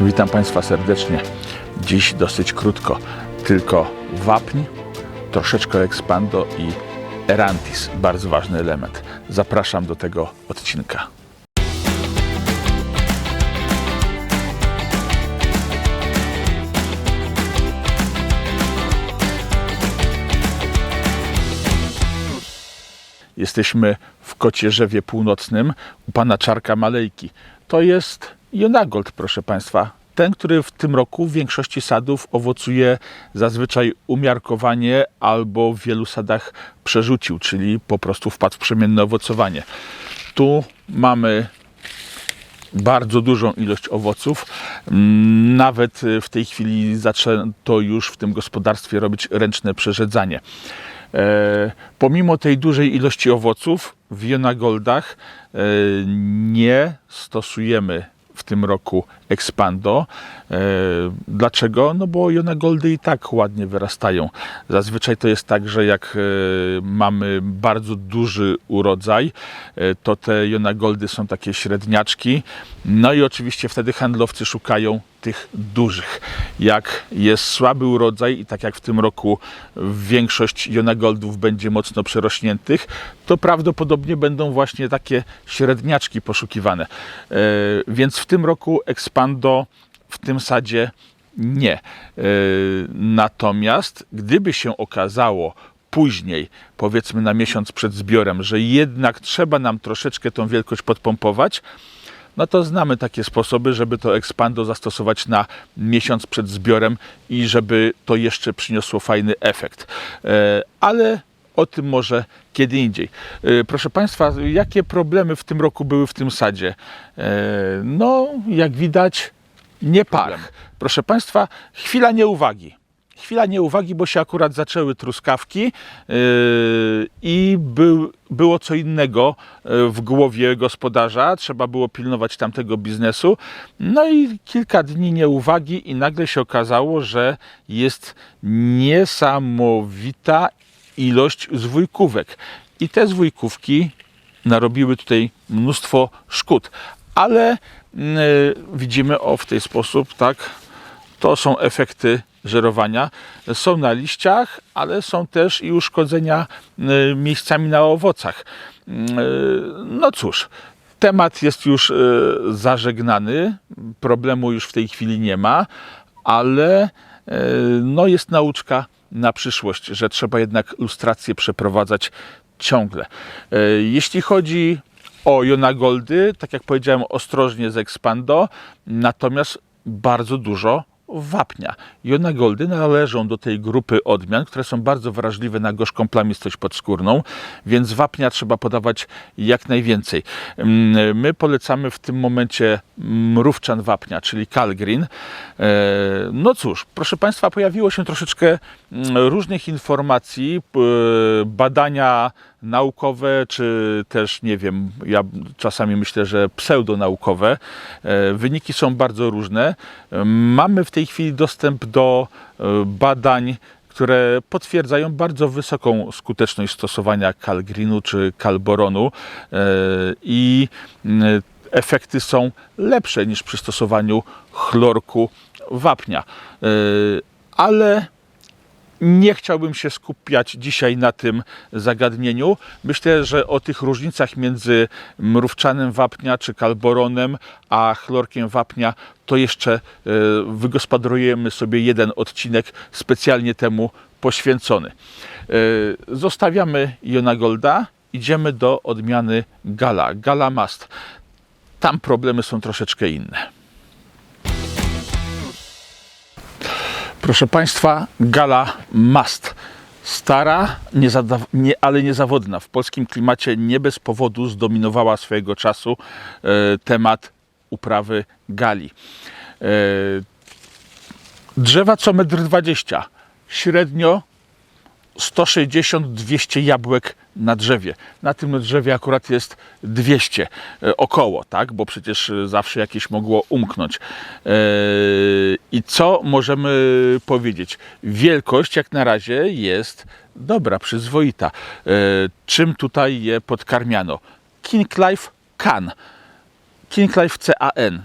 Witam Państwa serdecznie. Dziś dosyć krótko, tylko wapń, troszeczkę Expando i Erantis, bardzo ważny element. Zapraszam do tego odcinka. Jesteśmy w Kocierzewie Północnym u pana Czarka Malejki. To jest Jonagold, proszę państwa. Ten, który w tym roku w większości sadów owocuje zazwyczaj umiarkowanie albo w wielu sadach przerzucił, czyli po prostu wpadł w przemienne owocowanie. Tu mamy bardzo dużą ilość owoców. Mm, Nawet y, w tej chwili zaczęto już w tym gospodarstwie robić ręczne przerzedzanie. E, Pomimo tej dużej ilości owoców w Jonagoldach e, nie stosujemy w tym roku Expando. E, Dlaczego? No bo Jonagoldy i tak ładnie wyrastają. Zazwyczaj to jest tak, że jak e, mamy bardzo duży urodzaj, e, to te Jonagoldy są takie średniaczki. No i oczywiście wtedy handlowcy szukają tych dużych. Jak jest słaby urodzaj i tak jak w tym roku większość Jonagoldów będzie mocno przerośniętych, to prawdopodobnie będą właśnie takie średniaczki poszukiwane. Więc w tym roku Expando w tym sadzie nie. E, Natomiast gdyby się okazało później, powiedzmy na miesiąc przed zbiorem, że jednak trzeba nam troszeczkę tą wielkość podpompować, no to znamy takie sposoby, żeby to Expando zastosować na miesiąc przed zbiorem i żeby to jeszcze przyniosło fajny efekt. E, Ale o tym może kiedy indziej. E, Proszę Państwa, jakie problemy w tym roku były w tym sadzie? E, No, jak widać, nie pach. Proszę Państwa, chwila nieuwagi. Chwila nieuwagi, bo się akurat zaczęły truskawki yy, i był, było co innego w głowie gospodarza. Trzeba było pilnować tamtego biznesu. No i kilka dni nieuwagi i nagle się okazało, że jest niesamowita ilość zwójkówek. I te zwójkówki narobiły tutaj mnóstwo szkód. Ale yy, widzimy o w ten sposób, tak, to są efekty żerowania. Są na liściach, ale są też i uszkodzenia y, miejscami na owocach. Y, No cóż, temat jest już zażegnany, problemu już w tej chwili nie ma, ale no jest nauczka na przyszłość, że trzeba jednak lustrację przeprowadzać ciągle. Y, Jeśli chodzi o Jonagoldy, tak jak powiedziałem, ostrożnie z Expando, natomiast bardzo dużo wapnia. Jonagoldy należą do tej grupy odmian, które są bardzo wrażliwe na gorzką plamistość podskórną, więc wapnia trzeba podawać jak najwięcej. Mm, My polecamy w tym momencie mrówczan wapnia, czyli Calgreen. E, No cóż, proszę Państwa, pojawiło się troszeczkę mm, różnych informacji, badania naukowe, czy też, nie wiem, ja czasami myślę, że pseudonaukowe. E, Wyniki są bardzo różne. E, Mamy w tej chwili dostęp do e, badań, które potwierdzają bardzo wysoką skuteczność stosowania kalgrinu czy kalboronu i efekty są lepsze niż przy stosowaniu chlorku wapnia. Ale nie chciałbym się skupiać dzisiaj na tym zagadnieniu. Myślę, że o tych różnicach między mrówczanem wapnia czy kalboronem a chlorkiem wapnia to jeszcze e, wygospodarujemy sobie jeden odcinek specjalnie temu poświęcony. E, Zostawiamy Jonagolda, idziemy do odmiany Gala, Gala Mast. Tam problemy są troszeczkę inne. Proszę Państwa, gala must. Stara, nie, ale niezawodna. W polskim klimacie nie bez powodu zdominowała swojego czasu e, temat uprawy gali. E, drzewa co metr 20. Średnio 160-200 jabłek na drzewie. Na tym drzewie akurat jest 200 e, około, tak? Bo przecież e, zawsze jakieś mogło umknąć. I co możemy powiedzieć? Wielkość jak na razie jest dobra, przyzwoita. E, Czym tutaj je podkarmiano? King Life Can. King Life CAN.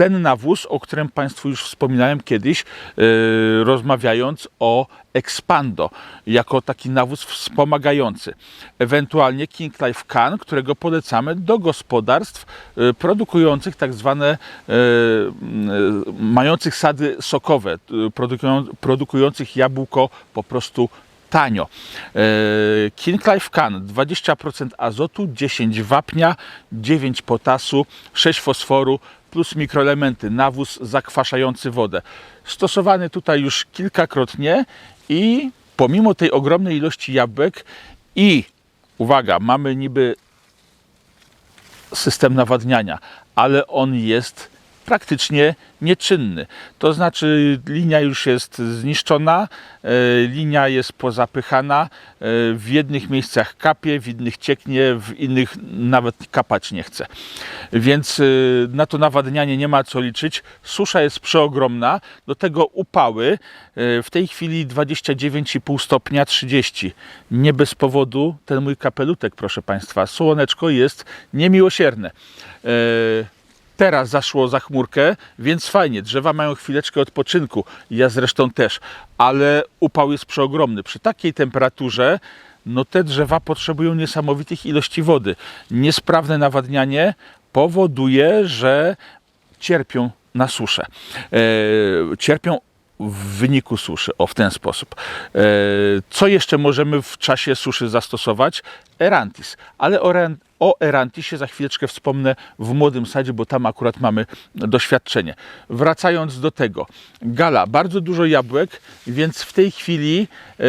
Ten nawóz, o którym Państwu już wspominałem kiedyś, yy, rozmawiając o Expando, jako taki nawóz wspomagający. Ewentualnie King Life Can, którego polecamy do gospodarstw yy, produkujących tak zwane, yy, mających sady sokowe, produkują, produkujących jabłko po prostu tanio. King Life Can 20% azotu, 10 wapnia, 9 potasu, 6 fosforu plus mikroelementy, nawóz zakwaszający wodę. Stosowany tutaj już kilkakrotnie i pomimo tej ogromnej ilości jabłek i uwaga, mamy niby system nawadniania, ale on jest praktycznie nieczynny. To znaczy linia już jest zniszczona, e, linia jest pozapychana, e, w jednych miejscach kapie, w innych cieknie, w innych nawet kapać nie chce. Więc e, na to nawadnianie nie ma co liczyć. Susza jest przeogromna, do tego upały. W tej chwili 29,5 stopnia 30. Nie bez powodu ten mój kapelutek, proszę Państwa. Słoneczko jest niemiłosierne. Teraz zaszło za chmurkę, więc fajnie. Drzewa mają chwileczkę odpoczynku. Ja zresztą też, ale upał jest przeogromny. Przy takiej temperaturze no te drzewa potrzebują niesamowitych ilości wody. Niesprawne nawadnianie powoduje, że cierpią na suszę. E, cierpią w wyniku suszy, o w ten sposób. E, co jeszcze możemy w czasie suszy zastosować? Erantis, ale o, Erantisie za chwileczkę wspomnę w młodym sadzie, bo tam akurat mamy doświadczenie. Wracając do tego, gala, bardzo dużo jabłek, więc w tej chwili e,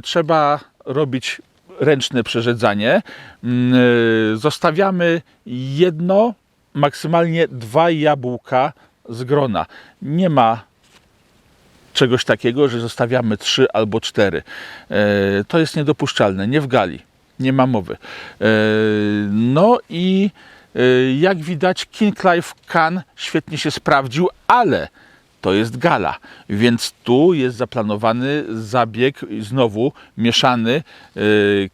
trzeba robić ręczne przerzedzanie. Mm, e, zostawiamy jedno, maksymalnie dwa jabłka z grona. Nie ma czegoś takiego, że zostawiamy trzy albo cztery. E, to jest niedopuszczalne, nie w gali, nie ma mowy. E, no i e, jak widać, King Life Can świetnie się sprawdził, ale to jest gala, więc tu jest zaplanowany zabieg znowu mieszany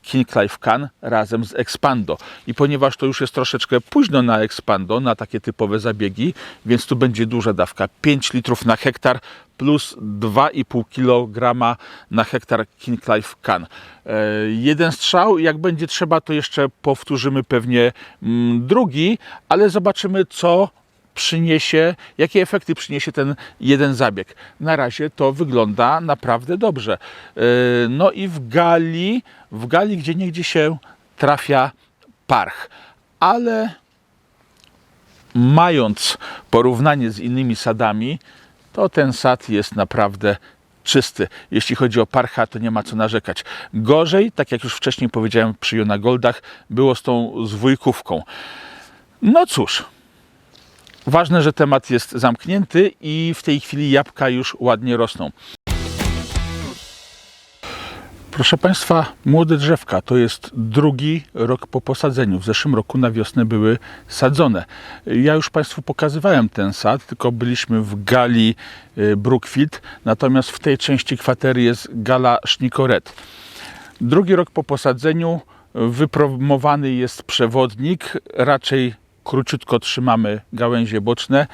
King Life Can razem z Expando. I ponieważ to już jest troszeczkę późno na Expando, na takie typowe zabiegi, więc tu będzie duża dawka, 5 litrów na hektar plus 2,5 kg na hektar King Life Can. E, jeden strzał, jak będzie trzeba, to jeszcze powtórzymy pewnie mm, drugi, ale zobaczymy, co przyniesie, jakie efekty przyniesie ten jeden zabieg. Na razie to wygląda naprawdę dobrze. E, no i w gali, w gali gdzie niegdzie się trafia parch, ale mając porównanie z innymi sadami, to ten sad jest naprawdę czysty. Jeśli chodzi o parcha, to nie ma co narzekać. Gorzej, tak jak już wcześniej powiedziałem przy Jona Goldach, było z tą zwójkówką. No cóż, ważne, że temat jest zamknięty i w tej chwili jabłka już ładnie rosną. Proszę Państwa, młode drzewka to jest drugi rok po posadzeniu. W zeszłym roku na wiosnę były sadzone. Ja już Państwu pokazywałem ten sad, tylko byliśmy w gali y, Brookfield, natomiast w tej części kwatery jest gala Sznikoret. Drugi rok po posadzeniu wypromowany jest przewodnik, raczej króciutko trzymamy gałęzie boczne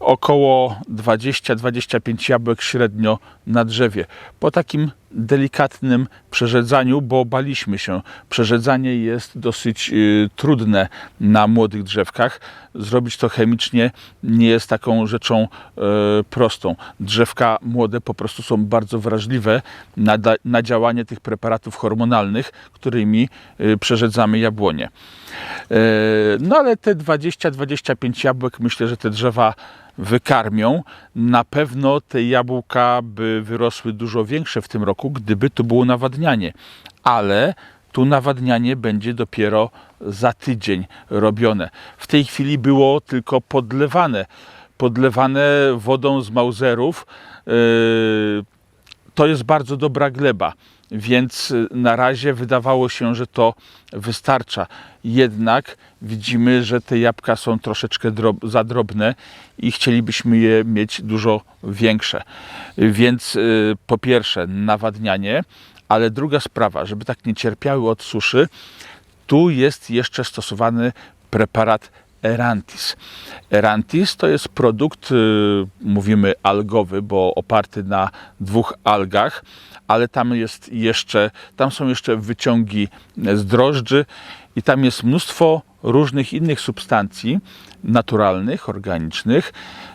około 20-25 jabłek średnio na drzewie. Po takim delikatnym przerzedzaniu, bo baliśmy się. Przerzedzanie jest dosyć y, trudne na młodych drzewkach. Zrobić to chemicznie nie jest taką rzeczą y, prostą. Drzewka młode po prostu są bardzo wrażliwe na, na działanie tych preparatów hormonalnych, którymi y, przerzedzamy jabłonie. E, no ale te 20-25 jabłek, myślę, że te drzewa wykarmią. Na pewno te jabłka by wyrosły dużo większe w tym roku, gdyby to było nawadnianie. Ale tu nawadnianie będzie dopiero za tydzień robione. W tej chwili było tylko podlewane. Podlewane wodą z mauzerów. To jest bardzo dobra gleba więc y, na razie wydawało się, że to wystarcza. Jednak widzimy, że te jabłka są troszeczkę drob za drobne i chcielibyśmy je mieć dużo większe. Więc y, po pierwsze nawadnianie, ale druga sprawa, żeby tak nie cierpiały od suszy, tu jest jeszcze stosowany preparat Erantis. Erantis to jest produkt, y, mówimy algowy, bo oparty na dwóch algach, ale tam jest jeszcze, tam są jeszcze wyciągi z drożdży i tam jest mnóstwo różnych innych substancji naturalnych, organicznych,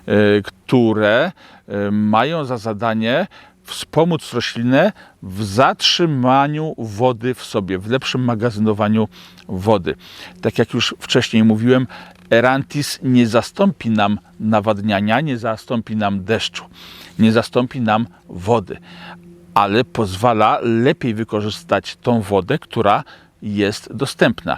y, które y, mają za zadanie wspomóc roślinę w zatrzymaniu wody w sobie, w lepszym magazynowaniu wody. Tak jak już wcześniej mówiłem, Erantis nie zastąpi nam nawadniania, nie zastąpi nam deszczu, nie zastąpi nam wody, ale pozwala lepiej wykorzystać tą wodę, która jest dostępna.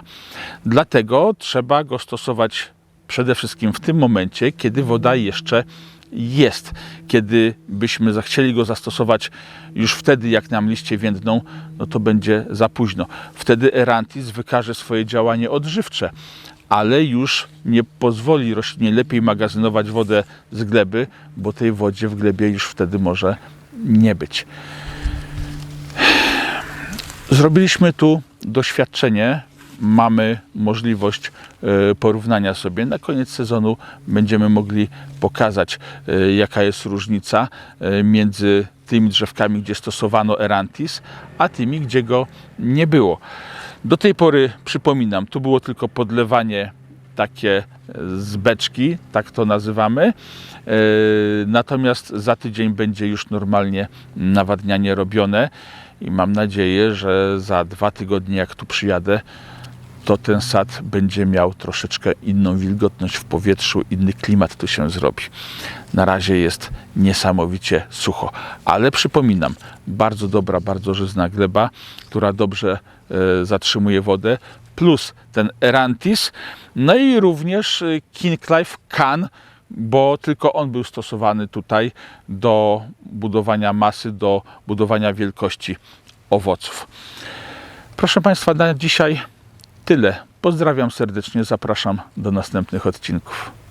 Dlatego trzeba go stosować przede wszystkim w tym momencie, kiedy woda jeszcze jest. Kiedy byśmy zachcieli go zastosować już wtedy, jak nam liście więdną, no to będzie za późno. Wtedy Erantis wykaże swoje działanie odżywcze, ale już nie pozwoli roślinie lepiej magazynować wodę z gleby, bo tej wodzie w glebie już wtedy może nie być. Zrobiliśmy tu doświadczenie. Mamy możliwość e, porównania sobie. Na koniec sezonu będziemy mogli pokazać, e, jaka jest różnica e, między tymi drzewkami, gdzie stosowano Erantis, a tymi, gdzie go nie było. Do tej pory, przypominam, tu było tylko podlewanie takie z beczki, tak to nazywamy. Natomiast za tydzień będzie już normalnie nawadnianie robione i mam nadzieję, że za dwa tygodnie, jak tu przyjadę, to ten sad będzie miał troszeczkę inną wilgotność w powietrzu, inny klimat tu się zrobi. Na razie jest niesamowicie sucho, ale przypominam, bardzo dobra, bardzo żyzna gleba, która dobrze e, zatrzymuje wodę, plus ten Erantis, no i również e, King Can, bo tylko on był stosowany tutaj do budowania masy, do budowania wielkości owoców. Proszę Państwa, na dzisiaj tyle. Pozdrawiam serdecznie, zapraszam do następnych odcinków.